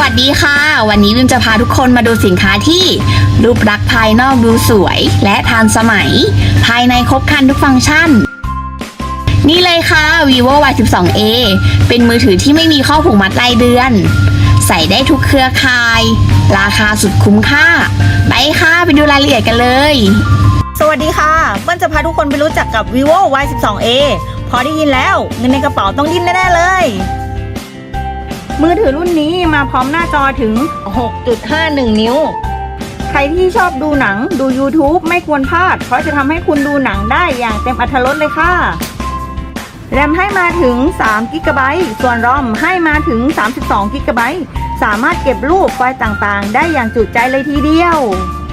วัสดีค่ะ วันนี้วิมจะพาทุกคนมาดูสินค้าที่รูปลักษณ์ภายนอกดูสวย และทันสมัย ภายในครบครันทุกฟังก์ชัน นี่เลยค่ะ vivo y 1 2 a เป็นมือถือที่ไม่มีข้อผูกมัดรายเดือน ใส่ได้ทุกเครือข่าย ราคาสุดคุ้มค่า ไปค่ะ ไปดูรายละเอียดกันเลย สวัสดีค่ะเปิ้ลจะพาทุกคนไปรู้จักกับ vivo y 1 2 a พอได้ยินแล้วเงินในกระเป๋าต้องดิ้นแน่ๆเลย มือถือรุ่นนี้มาพร้อมหน้าจอถึง 6.51 นิ้ว ใครที่ชอบดูหนังดู YouTube ไม่ควรพลาด เพราะจะทำให้คุณดูหนังได้อย่างเต็มอรรถรสเลยค่ะ แรมให้มาถึง3กิกะไบต์ส่วนรอมให้มาถึง 32กิกะไบต์สามารถเก็บรูปไฟล์ต่างๆ ได้อย่างจุใจเลยทีเดียว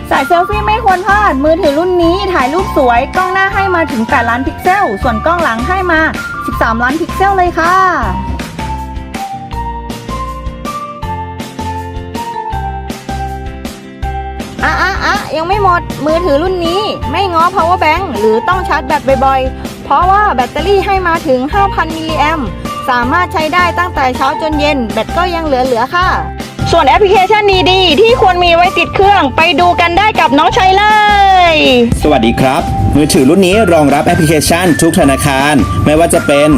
สายเซลฟี่ไม่ควรพลาด มือถือรุ่นนี้ถ่ายรูปสวย กล้องหน้าให้มาถึง 8 ล้านพิกเซล ส่วนกล้องหลังให้มา 13 ล้านพิกเซลเลยค่ะ ยังไม่หมด มือถือรุ่นนี้ไม่ง้อ power bank หรือต้องชาร์จแบตบ่อยๆ เพราะว่าแบตเตอรี่ให้มาถึง 5,000 มิลลิแอมสามารถใช้ได้ตั้งแต่เช้าจนเย็น แบตก็ยังเหลือๆค่ะ ส่วนแอปพลิเคชันดีๆ ที่ควรมีไว้ติดเครื่องไปดูกันได้กับน้องชัยเลย สวัสดีครับ มือถือรุ่นนี้รองรับแอปพลิเคชันทุกธนาคาร ไม่ว่าจะเป็น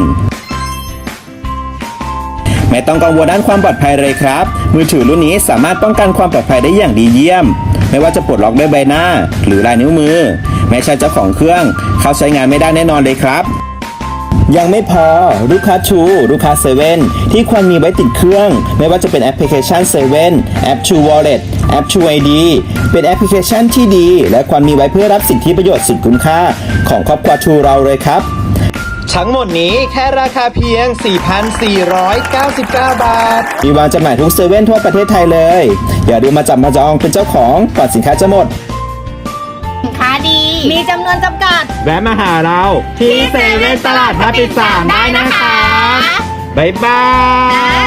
ไม่ต้องกังวลด้านความปลอดภัยเลยครับ มือถือรุ่นนี้สามารถป้องกันความปลอดภัยได้อย่างดีเยี่ยม ไม่ว่าจะปลดล็อกด้วยใบหน้า หรือลายนิ้วมือไม่ใช่เจ้าของเครื่อง เขาใช้งานไม่ได้แน่นอนเลยครับยังไม่พอลูกค้าชูลูกค้าเซเว่นที่ควรมีไว้ติดเครื่อง ไม่ว่าจะเป็นแอปพลิเคชันเซเว่นแอป True Wallet แอป True ID เป็นแอปพลิเคชันที่ดี และควรมีไว้เพื่อรับสิทธิประโยชน์สุดคุ้มค่า ของครอบครัวชูเราเลยครับ ทั้งหมดนี้แค่ราคาเพียง 4,499 บาท มีวางจำหน่ายทุกเซเว่นทั่วประเทศไทยเลย อย่าลืมมาจับมาจองเป็นเจ้าของก่อนสินค้าจะหมด สินค้าดี มีจำนวนจำกัด แวะมาหาเราที่เซเว่นตลาดพระปิดสามได้นะคะ บ๊ายบาย